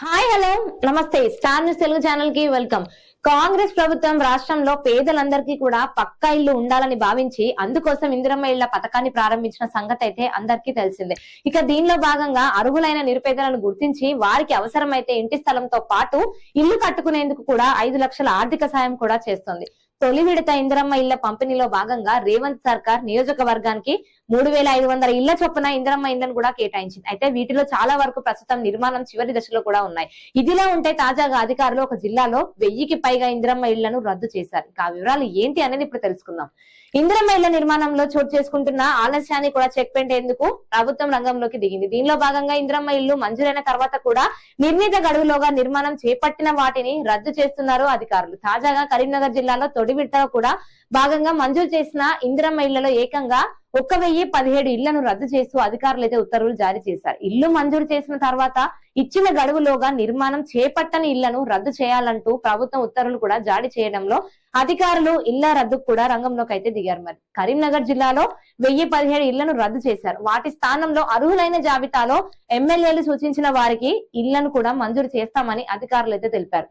Hi hello నమస్తే star news Telugu ఛానల్కి welcome Congress ప్రభుత్వం రాష్ట్రంలో పేదలందరికీ కూడా పక్కా ఇల్లు ఉండాలని భావించి అందుకోసం ఇందిరమ్మ ఇళ్ళ పథకాన్ని ప్రారంభించిన సంగతి అయితే అందరికీ తెలిసిందే. ఇక దీనిలో భాగంగా అర్హులైన నిరుపేదలను గుర్తించి వారికి అవసరమైతే ఇంటి స్థలంతో పాటు ఇల్లు కట్టుకునేందుకు కూడా ఐదు లక్షల ఆర్థిక సాయం కూడా చేస్తుంది. తొలి విడత ఇందిరమ్మ ఇళ్ళ పంపిణీలో భాగంగా రేవంత్ సర్కార్ నియోజకవర్గానికి మూడు వేల ఐదు వందల ఇళ్ళ చొప్పున ఇందిరమ్మ ఇండ్లను కూడా కేటాయించింది. అయితే వీటిలో చాలా వరకు ప్రస్తుతం నిర్మాణం చివరి దశలో కూడా ఉన్నాయి. ఇదిలా ఉంటే తాజాగా అధికారులు ఒక జిల్లాలో వెయ్యికి పైగా ఇందిరమ్మ ఇళ్ళను రద్దు చేశారు. ఆ వివరాలు ఏంటి అనేది ఇప్పుడు తెలుసుకుందాం. ఇందిరమ్మ ఇళ్ళ నిర్మాణంలో చోటు చేసుకుంటున్న ఆలస్యాన్ని కూడా చెక్ పెట్టేందుకు ప్రభుత్వం రంగంలోకి దిగింది. దీనిలో భాగంగా ఇందిరమ్మ ఇల్లు మంజూరైన తర్వాత కూడా నిర్ణీత గడువులోగా నిర్మాణం చేపట్టిన వాటిని రద్దు చేస్తున్నారు అధికారులు. తాజాగా కరీంనగర్ జిల్లాలో తొలి విడత కూడా భాగంగా మంజూరు చేసిన ఇందిరమ్మ ఇళ్ళలో ఏకంగా ఒక్క వెయ్యి పదిహేడు ఇళ్ళను రద్దు చేస్తూ అధికారులు అయితే ఉత్తర్వులు జారీ చేశారు. ఇల్లు మంజూరు చేసిన తర్వాత ఇచ్చిన గడువులోగా నిర్మాణం చేపట్టని ఇళ్ళను రద్దు చేయాలంటూ ప్రభుత్వం ఉత్తర్వులు కూడా జారీ చేయడంలో అధికారులు ఇళ్ళ రద్దు కూడా రంగంలోకి అయితే దిగారు మరి. కరీంనగర్ జిల్లాలో వెయ్యి పదిహేడు ఇళ్ళను రద్దు చేశారు. వాటి స్థానంలో అర్హులైన జాబితాలో ఎమ్మెల్యేలు సూచించిన వారికి ఇళ్ళను కూడా మంజూరు చేస్తామని అధికారులు అయితే తెలిపారు.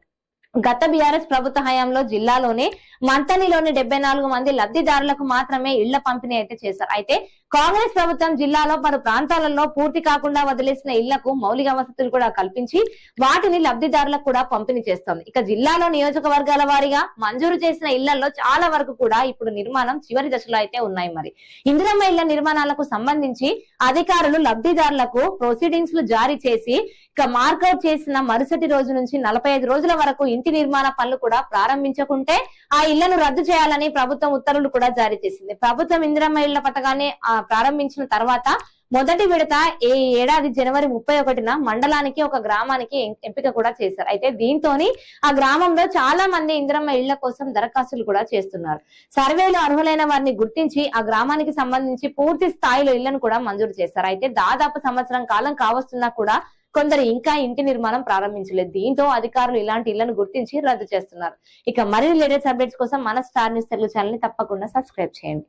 గత బీఆర్ఎస్ ప్రభుత్వ హయాంలో జిల్లాలోనే మంతనిలోని డెబ్బై నాలుగు మంది లబ్ధిదారులకు మాత్రమే ఇళ్ళ పంపిణీ అయితే చేశారు. అయితే కాంగ్రెస్ ప్రభుత్వం జిల్లాలో పలు ప్రాంతాలలో పూర్తి కాకుండా వదిలేసిన ఇళ్ళకు మౌలిక వసతులు కూడా కల్పించి వాటిని లబ్ధిదారులకు కూడా పంపిణీ చేస్తోంది. ఇక జిల్లాలో నియోజకవర్గాల వారీగా మంజూరు చేసిన ఇళ్ళలో చాలా వరకు కూడా ఇప్పుడు నిర్మాణం చివరి దశలో అయితే ఉన్నాయి మరి. ఇందిరమ్మ ఇళ్ళ నిర్మాణాలకు సంబంధించి అధికారులు లబ్ధిదారులకు ప్రొసీడింగ్స్లు జారీ చేసి ఇక మార్కౌట్ చేసిన మరుసటి రోజు నుంచి నలభై ఐదు రోజుల వరకు ఇంటి నిర్మాణ పనులు కూడా ప్రారంభించకుంటే ఆ ఇళ్ళను రద్దు చేయాలని ప్రభుత్వం ఉత్తర్వులు కూడా జారీ చేసింది. ప్రభుత్వం ఇందిరమ్మ ఇళ్ళ పథకాన్ని ప్రారంభించిన తర్వాత మొదటి విడత ఈ ఏడాది జనవరి ముప్పై ఒకటిన మండలానికి ఒక గ్రామానికి ఎం- ఎంపిక కూడా చేశారు. అయితే దీంతోని ఆ గ్రామంలో చాలా మంది ఇందిరమ్మ ఇళ్ళ కోసం దరఖాస్తులు కూడా చేస్తున్నారు. సర్వేలో అర్హులైన వారిని గుర్తించి ఆ గ్రామానికి సంబంధించి పూర్తి స్థాయిలో ఇళ్ళను కూడా మంజూరు చేశారు. అయితే దాదాపు సంవత్సరం కాలం కావస్తున్నా కూడా కొందరు ఇంకా ఇంటి నిర్మాణం ప్రారంభించలేదు. దీంతో అధికారులు ఇలాంటి ఇళ్ళను గుర్తించి రద్దు చేస్తున్నారు. ఇక మరిన్ని లేటెస్ట్ అప్డేట్స్ కోసం మన స్టార్ న్యూస్ తెలుగు ఛానల్ని తప్పకుండా సబ్స్క్రైబ్ చేయండి.